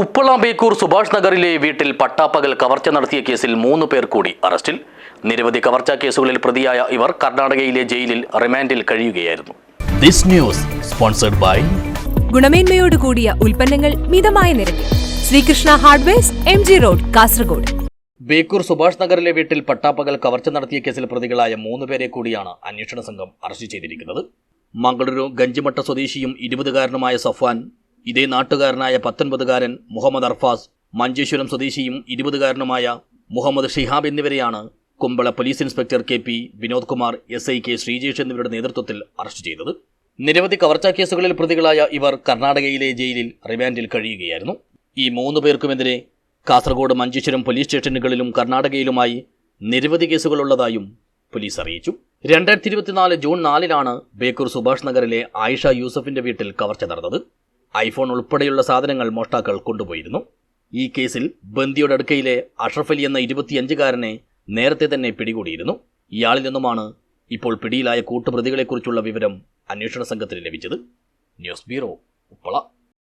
ഉപ്പള ബേക്കൂർ സുഭാഷ് നഗറിലെ വീട്ടിൽ പട്ടാപ്പകൽ കവർച്ച നടത്തിയ കേസിൽ മൂന്ന് പേർ കൂടി അറസ്റ്റിൽ. നിരവധി കവർച്ചാ കേസുകളിൽ പ്രതിയായ ഇവർ കർണാടകയിലെ ജയിലിൽ റിമാൻഡിൽ കഴിയുകയായിരുന്നു. This news sponsored by ഗുണമേന്മയോട് കൂടിയ ഉൽപ്പന്നങ്ങൾ മിതമായ നിരക്കിൽ. Sreekrishna hardwares M G road Kasaragod. Bekur Subhash നഗറിലെ വീട്ടിൽ പട്ടാപ്പകൽ കവർച്ച നടത്തിയ കേസിൽ പ്രതികളായ മൂന്ന് പേരെ കൂടിയാണ് അന്വേഷണ സംഘം അറസ്റ്റ് ചെയ്തിരിക്കുന്നത്. മംഗളൂരു ഗഞ്ചിമട്ട സ്വദേശിയും ഇരുപതുകാരനുമായ സഫ്വാൻ ഇതേ നാട്ടുകാരനായ പത്തൊൻപതുകാരൻ മുഹമ്മദ് അർഫാസ് മഞ്ചേശ്വരം സ്വദേശിയും ഇരുപതുകാരനുമായ മുഹമ്മദ് ഷിഹാബ് എന്നിവരെയാണ് Kumbala police inspector K P Vinod Kumar S I K Sreejesh എന്നിവരുടെ നേതൃത്വത്തിൽ അറസ്റ്റ് ചെയ്തത്. നിരവധി കവർച്ചാ കേസുകളിൽ പ്രതികളായ ഇവർ കർണാടകയിലെ ജയിലിൽ റിമാൻഡിൽ കഴിയുകയായിരുന്നു. ഈ മൂന്ന് പേർക്കുമെതിരെ കാസർഗോഡ് മഞ്ചേശ്വരം പോലീസ് സ്റ്റേഷനുകളിലും കർണാടകയിലുമായി നിരവധി കേസുകളുള്ളതായും പോലീസ് അറിയിച്ചു. രണ്ടായിരത്തി ഇരുപത്തിനാല് ജൂൺ നാലിനാണ് ബേക്കൂർ സുഭാഷ് നഗറിലെ ആയിഷ യൂസഫിന്റെ വീട്ടിൽ കവർച്ച നടന്നത്. ഐഫോൺ ഉൾപ്പെടെയുള്ള സാധനങ്ങൾ മോഷ്ടാക്കൾ കൊണ്ടുപോയിരുന്നു. ഈ കേസിൽ ബന്ദിയുടെ അടുക്കയിലെ അഷ്റഫ് അലി എന്ന ഇരുപത്തിയഞ്ചുകാരനെ നേരത്തെ തന്നെ പിടികൂടിയിരുന്നു. ഇയാളിൽ നിന്നുമാണ് ഇപ്പോൾ പിടിയിലായ കൂട്ടുപ്രതികളെക്കുറിച്ചുള്ള വിവരം അന്വേഷണ സംഘത്തിന് ലഭിച്ചത്. News bureau Uppala.